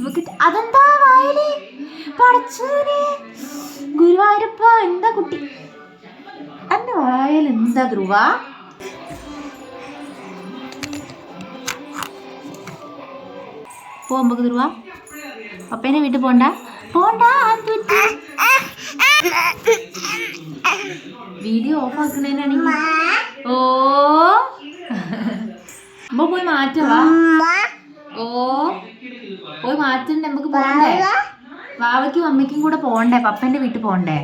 ഇവക്കിട്ട് അതെന്താ വായലേ? പടച്ചോനെ ഗുരുവായൂരപ്പ എന്താ കുട്ടി? അന്റെ വായൽ എന്താ ധ്രുവ പോകുമ്പോ ധ്രുവ അപ്പേനെ വീട്ടിൽ പോണ്ട. പോണ്ട വീഡിയോ ഓഫ് ആക്കണേനാണെങ്കിൽ ഓ. അമ്മ പോയി മാറ്റവാ ഓ. പോയി മാറ്റണ്ടേ നമുക്ക് പോണ്ടേ? വാവയ്ക്കും അമ്മയ്ക്കും കൂടെ പോണ്ടേ? പപ്പന്റെ വീട്ടിൽ പോണ്ടേ?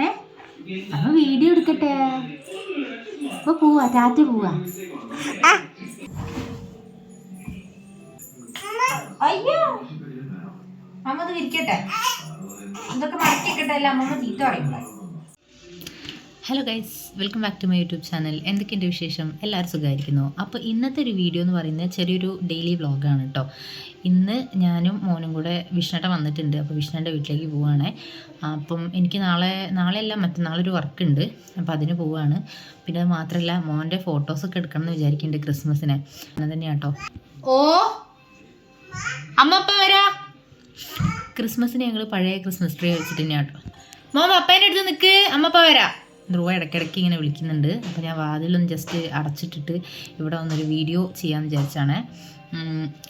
ഏ? അമ്മ വീഡിയോ എടുക്കട്ടെ. അപ്പൊ പോവാ ടാറ്റ പോവാ. അയ്യോ. അമ്മ വിരിക്കട്ടെ? ഇതൊക്കെ മടക്കിക്കട്ടെ അല്ല അമ്മ തീറ്റ പറയുമ്പോ hello guys welcome back to my YouTube channel എന്തൊക്കെയുണ്ട് വിശേഷം? എല്ലാവരും സുഖമായിരിക്കുന്നു. അപ്പോൾ ഇന്നത്തെ ഒരു വീഡിയോ എന്ന് പറയുന്നത് ചെറിയൊരു ഡെയിലി വ്ളോഗാണ് കേട്ടോ ഇന്ന് ഞാനും മോനും കൂടെ വിഷ്ണുട്ട വന്നിട്ടുണ്ട്. അപ്പോൾ വിഷ്ണുന്റെ വീട്ടിലേക്ക് പോവുകയാണേ അപ്പം എനിക്ക് നാളെ നാളെയല്ല മറ്റന്നാളൊരു വർക്ക് ഉണ്ട്. അപ്പോൾ അതിന് പോവുകയാണ് പിന്നെ അത് മാത്രമല്ല മോന്റെ ഫോട്ടോസൊക്കെ എടുക്കണം എന്ന് വിചാരിക്കുന്നുണ്ട് ക്രിസ്മസിന്. അങ്ങനെ തന്നെയാണ് കേട്ടോ ഓ അമ്മ വരാ. ക്രിസ്മസിന് ഞങ്ങൾ പഴയ ക്രിസ്മസ് ട്രീ വെച്ചിട്ട് തന്നെയാണ് കേട്ടോ മോൻ അപ്പേന്റെ അടുത്ത് നിൽക്ക് അമ്മ അപ്പം വരാം. ധ്രുവ ഇടയ്ക്കിടയ്ക്ക് ഇങ്ങനെ വിളിക്കുന്നുണ്ട്. അപ്പോൾ ഞാൻ വാതിലൊന്ന് ജസ്റ്റ് അടച്ചിട്ടിട്ട് ഇവിടെ വന്നൊരു വീഡിയോ ചെയ്യാമെന്ന് വിചാരിച്ചാണ്.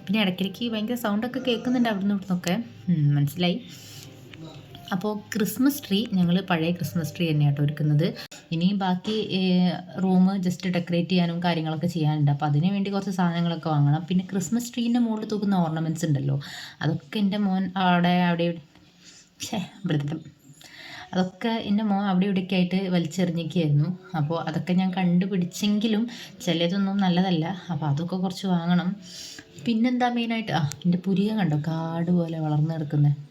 പിന്നെ ഇടയ്ക്കിടയ്ക്ക് ഭയങ്കര സൗണ്ടൊക്കെ കേൾക്കുന്നുണ്ട് അവിടുന്ന് ഇവിടുന്നൊക്കെ. മനസ്സിലായി. അപ്പോൾ ക്രിസ്മസ് ട്രീ ഞങ്ങൾ പഴയ ക്രിസ്മസ് ട്രീ തന്നെയാണ് ഒരുക്കുന്നത്. ഇനി ബാക്കി റൂം ജസ്റ്റ് ഡെക്കറേറ്റ് ചെയ്യാനും കാര്യങ്ങളൊക്കെ ചെയ്യാനുണ്ട്. അപ്പോൾ അതിന് വേണ്ടി കുറച്ച് സാധനങ്ങളൊക്കെ വാങ്ങണം. പിന്നെ ക്രിസ്മസ് ട്രീന്റെ മുകളിൽ തൂക്കുന്ന ഓർണമെന്റ്സ് ഉണ്ടല്ലോ. അതൊക്കെ എന്റെ മോൻ അവിടെ അവിടെ ഛേ അതൊക്കെ എന്റെ മോൻ അവിടെ ഇവിടെയൊക്കെ ആയിട്ട് വലിച്ചെറിഞ്ഞൊക്കെയായിരുന്നു അപ്പോൾ അതൊക്കെ ഞാൻ കണ്ടുപിടിച്ചെങ്കിലും ചിലതൊന്നും നല്ലതല്ല. അപ്പോൾ അതൊക്കെ കുറച്ച് വാങ്ങണം. പിന്നെന്താ മെയിനായിട്ട്? ആ എന്റെ പുരിക കണ്ടോ? കാട് പോലെ വളർന്നു കിടക്കുന്നത്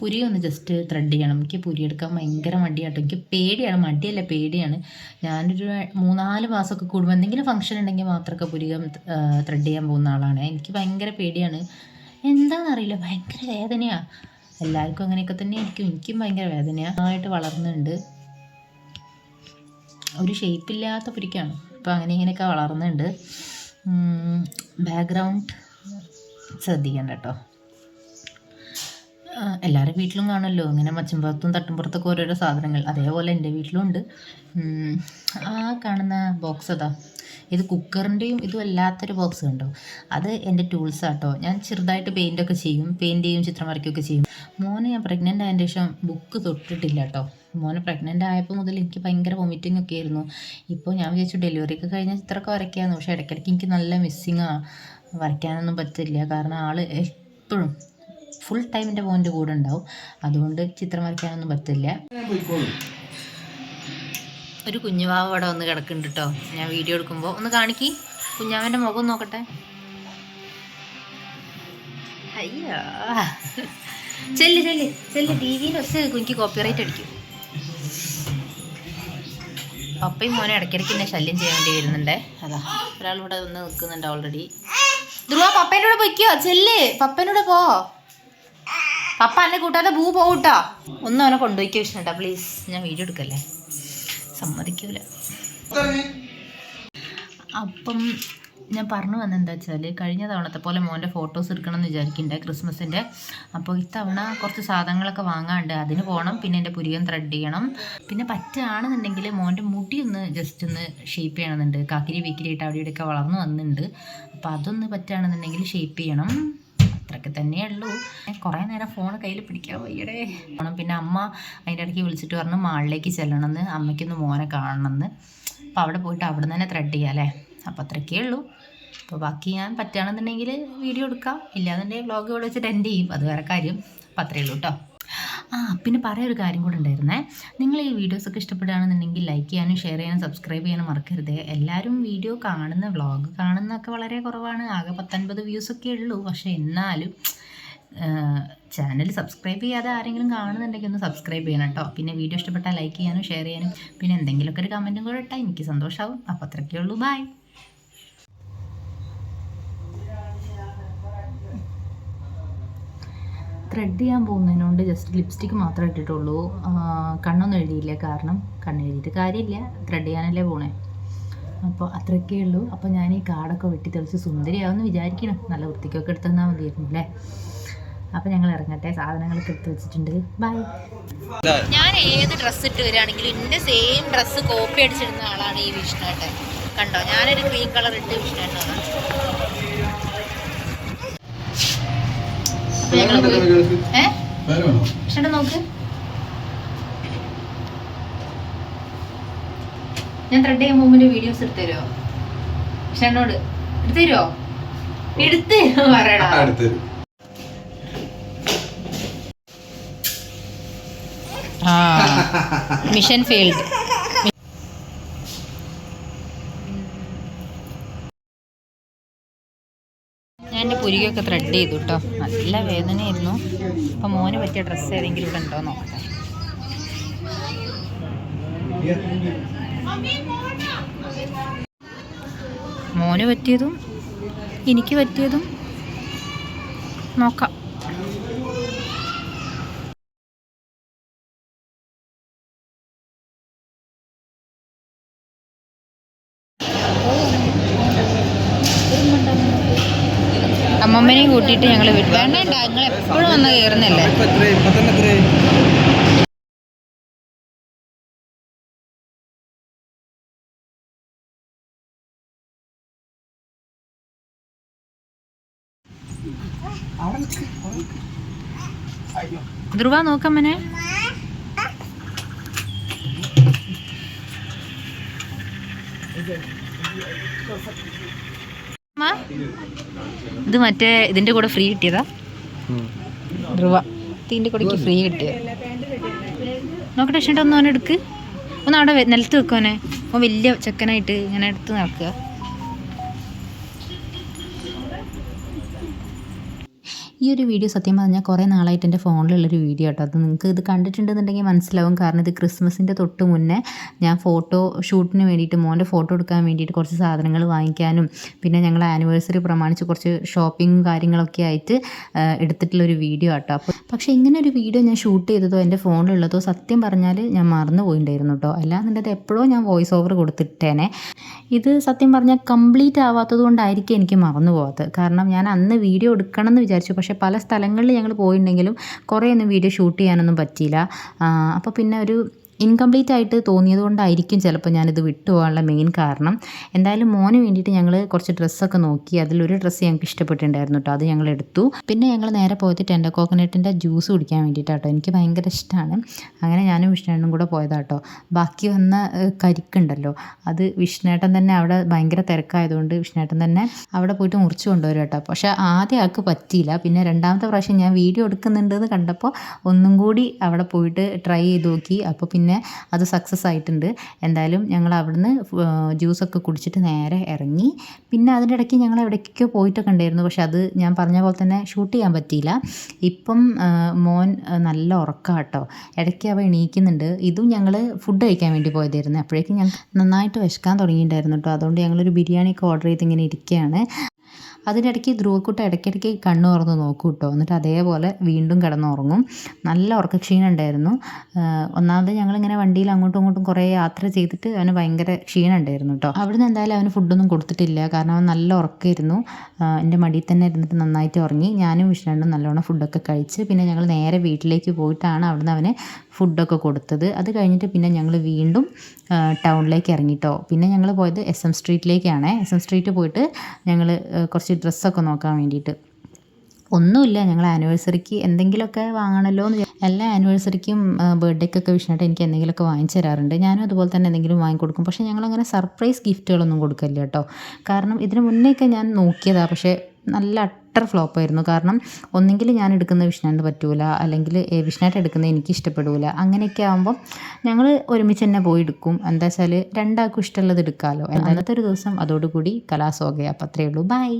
പുരി ഒന്ന് ജസ്റ്റ് ത്രെഡ് ചെയ്യണം. എനിക്ക് പുരി എടുക്കാൻ ഭയങ്കര മടിയാട്ടോ. എനിക്ക് പേടിയാണ്. മടിയല്ല പേടിയാണ്. ഞാനൊരു മൂന്നാൽ മാസമൊക്കെ കൂടുമ്പോൾ എന്തെങ്കിലും ഫംഗ്ഷൻ ഉണ്ടെങ്കിൽ മാത്രമൊക്കെ പുരികം ത്രെഡ് ചെയ്യാൻ പോകുന്ന ആളാണ്. എനിക്ക് ഭയങ്കര പേടിയാണ്. എന്താണെന്നറിയില്ല. ഭയങ്കര വേദനയാണ് എല്ലാവർക്കും അങ്ങനെയൊക്കെ തന്നെ ആയിരിക്കും എനിക്കും ഭയങ്കര വേദനയാണ് നന്നായിട്ട് വളർന്നുണ്ട്. ഒരു ഷേപ്പില്ലാത്ത പുരിക്കാണ്. അപ്പോൾ അങ്ങനെ ഇങ്ങനെയൊക്കെ വളർന്നുണ്ട്. ബാക്ക്ഗ്രൗണ്ട് ശ്രദ്ധിക്കണ്ട കേട്ടോ എല്ലാവരുടെ വീട്ടിലും കാണുമല്ലോ. ഇങ്ങനെ മച്ചമ്പുറത്തും തട്ടുംപുറത്തൊക്കെ ഓരോരോ സാധനങ്ങൾ. അതേപോലെ എന്റെ വീട്ടിലും ഉണ്ട്. ആ കാണുന്ന ബോക്സ് അതാ ഇത് കുക്കറിന്റെയും ഇതും അല്ലാത്തൊരു ബോക്സ് കണ്ടോ? അത് എന്റെ ടൂൾസ് ആട്ടോ. ഞാൻ ചെറുതായിട്ട് പെയിന്റൊക്കെ ചെയ്യും. പെയിന്റ് ചെയ്യും ചിത്രം വരയ്ക്കുകയൊക്കെ ചെയ്യും. മോനെ ഞാൻ പ്രഗ്നന്റ് ആയതിന്റെ ശേഷം ബുക്ക് തൊട്ടിട്ടില്ല കേട്ടോ. മോനെ പ്രഗ്നന്റ് ആയപ്പോൾ മുതൽ എനിക്ക് ഭയങ്കര വൊമിറ്റിംഗ് ഒക്കെ ആയിരുന്നു. ഇപ്പോൾ ഞാൻ വിചാരിച്ചു ഡെലിവറി ഒക്കെ കഴിഞ്ഞാൽ ചിത്രമൊക്കെ വരയ്ക്കാമെന്ന്. പക്ഷേ ഇടയ്ക്കിടയ്ക്ക് എനിക്ക് നല്ല മിസ്സിങ്ങാണ് വരയ്ക്കാനൊന്നും പറ്റില്ല. കാരണം ആൾ എപ്പോഴും ഫുൾ ടൈം എന്റെ മോന്റെ കൂടെ ഉണ്ടാവും. അതുകൊണ്ട് ചിത്രം വരയ്ക്കാനൊന്നും പറ്റില്ല. ഒരു കുഞ്ഞുവാവ് അവിടെ വന്ന് കിടക്കുന്നുണ്ട് കേട്ടോ ഞാൻ വീഡിയോ എടുക്കുമ്പോൾ ഒന്ന് കാണിക്കി. കുഞ്ഞാവന്റെ മുഖം നോക്കട്ടെ. അയ്യോ. ചെല്ല് ചെല്ല് ചെല്ല്. ടി വിയിൽ വെച്ച് കോപ്പിറൈറ്റ് അടിക്കും. പപ്പയും മോനെ ഇടയ്ക്കിടയ്ക്ക് എന്നെ ശല്യം ചെയ്യാൻ വേണ്ടി വരുന്നുണ്ടേ. അതാ ഒരാൾ ഇവിടെ വന്ന് നിൽക്കുന്നുണ്ട് ഓൾറെഡി ധ്രുവ പപ്പേന്റെ കൂടെ പൊയ്ക്കോ. ചെല്ല് പപ്പേന്റെ പോ. പപ്പ എന്നെ കൂട്ടാതെ ഭൂ പോകട്ടോ ഒന്നും അവനെ കൊണ്ടുപോയിക്കോ വിഷ്ണുട്ടാ പ്ലീസ് ഞാൻ വീഡിയോ എടുക്കല്ലേ? സമ്മതിക്കൂല. അപ്പം ഞാൻ പറഞ്ഞു വന്നെന്താ വെച്ചാൽ കഴിഞ്ഞ തവണത്തെ പോലെ മോന്റെ ഫോട്ടോസ് എടുക്കണം എന്ന് വിചാരിക്കുന്നുണ്ട് ക്രിസ്മസിന്റെ അപ്പോൾ ഇത്തവണ കുറച്ച് സാധനങ്ങളൊക്കെ വാങ്ങാണ്ട് അതിന് പോകണം പിന്നെ എന്റെ പുരികം ത്രെഡ് ചെയ്യണം. പിന്നെ പറ്റുകയാണെന്നുണ്ടെങ്കിൽ മോന്റെ മുടി ഒന്ന് ജസ്റ്റ് ഒന്ന് ഷേപ്പ് ചെയ്യണമെന്നുണ്ട്. കാക്കിരി വീക്കിരി അവിടെയൊക്കെ അവിടെ ഇവിടെയൊക്കെ വളർന്നു വന്നിട്ടുണ്ട് അപ്പോൾ അതൊന്ന് പറ്റുകയാണെന്നുണ്ടെങ്കിൽ ഷേപ്പ് ചെയ്യണം. അത്രയൊക്കെ തന്നെയേ ഉള്ളൂ. കുറേ നേരം ഫോൺ കയ്യിൽ പിടിക്കാൻ വയ്യടേ പിന്നെ അമ്മ അതിന്റെ ഇടയ്ക്ക് വിളിച്ചിട്ട് പറഞ്ഞു മാളിലേക്ക് ചെല്ലണമെന്ന് അമ്മയ്ക്കൊന്ന് മോനെ കാണണമെന്ന്. അപ്പോൾ അവിടെ പോയിട്ട് അവിടെ തന്നെ ത്രെഡ് ചെയ്യാം അല്ലേ? അപ്പോൾ അത്രയ്ക്കേ ഉള്ളൂ. അപ്പോൾ ബാക്കി ഞാൻ പറ്റുകയാണെന്നുണ്ടെങ്കിൽ വീഡിയോ എടുക്കാം. ഇല്ലാന്നുണ്ടെങ്കിൽ വ്ളോഗ് ഇവിടെ വെച്ചിട്ട് എൻഡ് ചെയ്യും. അത് വേറെ കാര്യം. അപ്പോൾ അത്രയേ ഉള്ളൂ കേട്ടോ. ആ പിന്നെ പറയൊരു കാര്യം കൂടെ ഉണ്ടായിരുന്നേ. നിങ്ങൾ ഈ വീഡിയോസൊക്കെ ഇഷ്ടപ്പെടുകയാണെന്നുണ്ടെങ്കിൽ ലൈക്ക് ചെയ്യാനും ഷെയർ ചെയ്യാനും സബ്സ്ക്രൈബ് ചെയ്യാനും മറക്കരുത്. എല്ലാവരും വീഡിയോ കാണുന്ന വ്ളോഗ് കാണുന്നൊക്കെ വളരെ കുറവാണ്. ആകെ പത്തൊൻപത് വ്യൂസൊക്കെ ഉള്ളൂ. പക്ഷേ എന്നാലും ചാനൽ സബ്സ്ക്രൈബ് ചെയ്യാതെ ആരെങ്കിലും കാണുന്നുണ്ടെങ്കിൽ ഒന്ന് സബ്സ്ക്രൈബ് ചെയ്യണം കേട്ടോ. പിന്നെ വീഡിയോ ഇഷ്ടപ്പെട്ടാൽ ലൈക്ക് ചെയ്യാനും ഷെയർ ചെയ്യാനും പിന്നെ എന്തെങ്കിലുമൊക്കെ ഒരു കമന്റും കൂടെ ഇട്ടാൽ എനിക്ക് സന്തോഷമാവും അപ്പോൾ അത്രയ്ക്കേ ഉള്ളൂ. ബൈ ത്രെഡ് ചെയ്യാൻ പോകുന്നതിനോണ്ട് ജസ്റ്റ് ലിപ്സ്റ്റിക്ക് മാത്രമേ ഇട്ടിട്ടുള്ളൂ. കണ്ണൊന്നും എഴുതിയില്ല കാരണം കണ്ണ് എഴുതിയിട്ട് കാര്യമില്ല. ത്രെഡ് ചെയ്യാനല്ലേ പോണേ. അപ്പോൾ അത്രയൊക്കെ ഉള്ളൂ. അപ്പോൾ ഞാൻ ഈ കാടൊക്കെ വെട്ടി തെളിച്ച് സുന്ദരിയാവുമെന്ന് വിചാരിക്കണം. നല്ല വൃത്തിക്കൊക്കെ എടുത്ത് മതിയായിരുന്നു അല്ലേ? അപ്പോൾ ഞങ്ങൾ ഇറങ്ങട്ടെ. സാധനങ്ങളൊക്കെ എടുത്ത് വെച്ചിട്ടുണ്ട്. ബൈ ഞാൻ ഏത് ഡ്രസ്സ് ഇട്ട് വരികയാണെങ്കിലും എന്റെ സെയിം ഡ്രസ്സ് കോപ്പി അടിച്ചിടുന്ന ആളാണ് ഈ വിഷ്ണുവേട്ടൻ കണ്ടോ? ഞാനൊരു ക്രീം കളർ ഇട്ട് വിഷ്ണുവേട്ടനാണ് ഞങ്ങൾ ഏ? നോക്ക്. ഞാൻ ത്രെഡ് ചെയ്യാൻ മുമ്പിന്റെ വീഡിയോസ് എടുത്തു തരുമോ എന്നോട് എടുത്തു തരുമോ എടുത്ത് പറയടാ. ആ മിഷൻ ഫെയിൽഡ് പുരികൊക്കെ ത്രെഡ് ചെയ്തു കേട്ടോ നല്ല വേദനയായിരുന്നു. അപ്പം മോന് പറ്റിയ ഡ്രസ്സ് ഏതെങ്കിലും ഇവിടെ ഉണ്ടോ നോക്കട്ടെ. മോന് പറ്റിയതും എനിക്ക് പറ്റിയതും നോക്കാം. അമ്മമ്മനെയും കൂട്ടിയിട്ട് ഞങ്ങൾ വിട്ടു വേണ്ട ഞങ്ങൾ എപ്പോഴും വന്ന് കയറുന്നില്ലേ ധ്രുവ നോക്കമ്മനെ. അമ്മ, ഇത് മറ്റേ ഇതിന്റെ കൂടെ ഫ്രീ കിട്ടിയതാ? ധ്രുവ. ഇതിന്റെ കൂടെ ഫ്രീ കിട്ടിയത് നോക്കട്ടെ ഷേട്ട ഒന്ന് അവനെ എടുക്ക് ഒന്ന് അവിടെ നിലത്ത് വെക്കുവനെ അവൻ വലിയ ചെക്കനായിട്ട് ഇങ്ങനെ എടുത്ത് നടക്കുക. ഈ ഒരു വീഡിയോ സത്യം പറഞ്ഞാൽ കുറേ നാളായിട്ട് എന്റെ ഫോണിലുള്ളൊരു വീഡിയോ കേട്ടോ. അത് നിങ്ങൾക്ക് ഇത് കണ്ടിട്ടുണ്ടെന്നുണ്ടെങ്കിൽ മനസ്സിലാവും. കാരണം ഇത് ക്രിസ്മസിന്റെ തൊട്ട് മുന്നേ ഞാൻ ഫോട്ടോ ഷൂട്ടിന് വേണ്ടിയിട്ട് മോന്റെ ഫോട്ടോ എടുക്കാൻ വേണ്ടിയിട്ട് കുറച്ച് സാധനങ്ങൾ വാങ്ങിക്കാനും പിന്നെ ഞങ്ങൾ ആനിവേഴ്സറി പ്രമാണിച്ച് കുറച്ച് ഷോപ്പിങ്ങും കാര്യങ്ങളൊക്കെ ആയിട്ട് എടുത്തിട്ടുള്ളൊരു വീഡിയോ കേട്ടോ. അപ്പോൾ പക്ഷേ ഇങ്ങനെ ഒരു വീഡിയോ ഞാൻ ഷൂട്ട് ചെയ്തതോ എന്റെ ഫോണിലുള്ളതോ സത്യം പറഞ്ഞാൽ ഞാൻ മറന്നു പോയിട്ടുണ്ടായിരുന്നു കേട്ടോ. അല്ലാന്നുണ്ടെങ്കിൽ എപ്പോഴോ ഞാൻ വോയിസ് ഓവർ കൊടുത്തിട്ടേനെ. ഇത് സത്യം പറഞ്ഞാൽ കംപ്ലീറ്റ് ആവാത്തത് കൊണ്ടായിരിക്കും എനിക്ക് മറന്നു പോകാത്തത് കാരണം ഞാൻ അന്ന് വീഡിയോ എടുക്കണം എന്ന് വിചാരിച്ചു. പക്ഷേ പല സ്ഥലങ്ങളിൽ ഞങ്ങൾ പോയിട്ടുണ്ടെങ്കിലും കുറേയൊന്നും വീഡിയോ ഷൂട്ട് ചെയ്യാനൊന്നും പറ്റിയില്ല. അപ്പോൾ പിന്നെ ഒരു ഇൻകംപ്ലീറ്റ് ആയിട്ട് തോന്നിയത് കൊണ്ടായിരിക്കും ചിലപ്പോൾ ഞാനിത് വിട്ടുപോകാനുള്ള മെയിൻ കാരണം. എന്തായാലും മോന് വേണ്ടിയിട്ട് ഞങ്ങൾ കുറച്ച് ഡ്രസ്സൊക്കെ നോക്കി അതിലൊരു ഡ്രസ്സ് ഞങ്ങൾക്ക് ഇഷ്ടപ്പെട്ടിട്ടുണ്ടായിരുന്നു കേട്ടോ അത് ഞങ്ങൾ എടുത്തു. പിന്നെ ഞങ്ങൾ നേരെ പോയത് ടെൻഡർ കോക്കനട്ടിന്റെ ജ്യൂസ് കുടിക്കാൻ വേണ്ടിയിട്ടാട്ടോ. എനിക്ക് ഭയങ്കര ഇഷ്ടമാണ് അങ്ങനെ ഞാനും വിഷ്ണേട്ടനും കൂടെ പോയതാട്ടോ. ബാക്കി വന്ന കരിക്കുണ്ടല്ലോ. അത് വിഷ്ണേട്ടൻ തന്നെ അവിടെ ഭയങ്കര തിരക്കായതുകൊണ്ട് വിഷ്ണേട്ടൻ തന്നെ അവിടെ പോയിട്ട് മുറിച്ച് കൊണ്ടുവരും കേട്ടോ പക്ഷേ ആദ്യം ആൾക്ക് പറ്റിയില്ല. പിന്നെ രണ്ടാമത്തെ പ്രാവശ്യം ഞാൻ വീഡിയോ എടുക്കുന്നുണ്ടെന്ന് കണ്ടപ്പോൾ ഒന്നും കൂടി അവിടെ പോയിട്ട് ട്രൈ ചെയ്ത് നോക്കി. അപ്പോൾ പിന്നെ അത് സക്സസ് ആയിട്ടുണ്ട്. എന്തായാലും ഞങ്ങൾ അവിടുന്ന് ജ്യൂസൊക്കെ കുടിച്ചിട്ട് നേരെ ഇറങ്ങി. പിന്നെ അതിന്റെ ഇടയ്ക്ക് ഞങ്ങൾ എവിടേക്കൊക്കെ പോയിട്ടൊക്കെ ഉണ്ടായിരുന്നു. പക്ഷെ അത് ഞാൻ പറഞ്ഞ പോലെ തന്നെ ഷൂട്ട് ചെയ്യാൻ പറ്റിയില്ല. ഇപ്പം മോൻ നല്ല ഉറക്കം കേട്ടോ ഇടയ്ക്ക് അവ എണീക്കുന്നുണ്ട്. ഇതും ഞങ്ങൾ ഫുഡ് കഴിക്കാൻ വേണ്ടി പോയതായിരുന്നു. അപ്പോഴേക്കും ഞാൻ നന്നായിട്ട് വിശക്കാൻ തുടങ്ങിയിട്ടുണ്ടായിരുന്നു കേട്ടോ അതുകൊണ്ട് ഞങ്ങളൊരു ബിരിയാണിയൊക്കെ ഓർഡർ ചെയ്ത് ഇങ്ങനെ ഇരിക്കുകയാണ്. അതിനിടയ്ക്ക് ധ്രുവക്കുട്ട ഇടയ്ക്കിടയ്ക്ക് കണ്ണു തുറന്ന് നോക്കും കേട്ടോ എന്നിട്ട് അതേപോലെ വീണ്ടും കിടന്നുറങ്ങും. നല്ല ഉറക്കക്ഷീണം ഉണ്ടായിരുന്നു. ഒന്നാമത് ഞങ്ങളിങ്ങനെ വണ്ടിയിൽ അങ്ങോട്ടും ഇങ്ങോട്ടും കുറേ യാത്ര ചെയ്തിട്ട് അവന് ഭയങ്കര ക്ഷീണം ഉണ്ടായിരുന്നു കേട്ടോ അവിടുന്ന് എന്തായാലും അവന് ഫുഡൊന്നും കൊടുത്തിട്ടില്ല. കാരണം അവൻ നല്ല ഉറക്കമായിരുന്നു. എന്റെ മടിയിൽ തന്നെ ഇരുന്നിട്ട് നന്നായിട്ട് ഉറങ്ങി. ഞാനും വിഷ്ണുണ്ടും നല്ലോണം ഫുഡൊക്കെ കഴിച്ച് പിന്നെ ഞങ്ങൾ നേരെ വീട്ടിലേക്ക് പോയിട്ടാണ് അവിടുന്ന് അവന് ഫുഡൊക്കെ കൊടുത്തത്. അത് കഴിഞ്ഞിട്ട് പിന്നെ ഞങ്ങൾ വീണ്ടും ടൗണിലേക്ക് ഇറങ്ങിട്ടോ. പിന്നെ ഞങ്ങൾ പോയത് എസ് എം സ്ട്രീറ്റിലേക്കാണ് എസ് എം സ്ട്രീറ്റ് പോയിട്ട് ഞങ്ങൾ കുറച്ച് ഡ്രസ്സൊക്കെ നോക്കാൻ വേണ്ടിയിട്ട്. ഒന്നുമില്ല ഞങ്ങൾ ആനിവേഴ്സറിക്ക് എന്തെങ്കിലുമൊക്കെ വാങ്ങണമല്ലോ എന്ന് എല്ലാ ആനിവേഴ്സറിക്കും ബർത്ത്ഡേക്കൊക്കെ വിഷയമായിട്ട് എനിക്ക് എന്തെങ്കിലുമൊക്കെ വാങ്ങിച്ചു തരാറുണ്ട്. ഞാനും അതുപോലെ തന്നെ എന്തെങ്കിലും വാങ്ങിക്കൊടുക്കും. പക്ഷേ ഞങ്ങളങ്ങനെ സർപ്രൈസ് ഗിഫ്റ്റുകളൊന്നും കൊടുക്കില്ല കേട്ടോ. കാരണം ഇതിന് മുന്നേയൊക്കെ ഞാൻ നോക്കിയതാണ് പക്ഷേ നല്ല അട്ടർ ഫ്ലോപ്പായിരുന്നു കാരണം ഒന്നെങ്കിൽ ഞാൻ എടുക്കുന്ന വിഷ്ണുവിന് പറ്റൂല അല്ലെങ്കിൽ വിഷ്ണുവായിട്ട് എടുക്കുന്നത് എനിക്ക് ഇഷ്ടപ്പെടില്ല അങ്ങനെയൊക്കെ ആകുമ്പോൾ ഞങ്ങൾ ഒരുമിച്ച് തന്നെ പോയി എടുക്കും. എന്താ വെച്ചാൽ രണ്ടാൾക്കും ഇഷ്ടമുള്ളത് എടുക്കാമല്ലോ അന്നത്തെ ഒരു ദിവസം അതോടുകൂടി കലാസോകയാ അപ്പം അത്രയേ ഉള്ളൂ. ബൈ.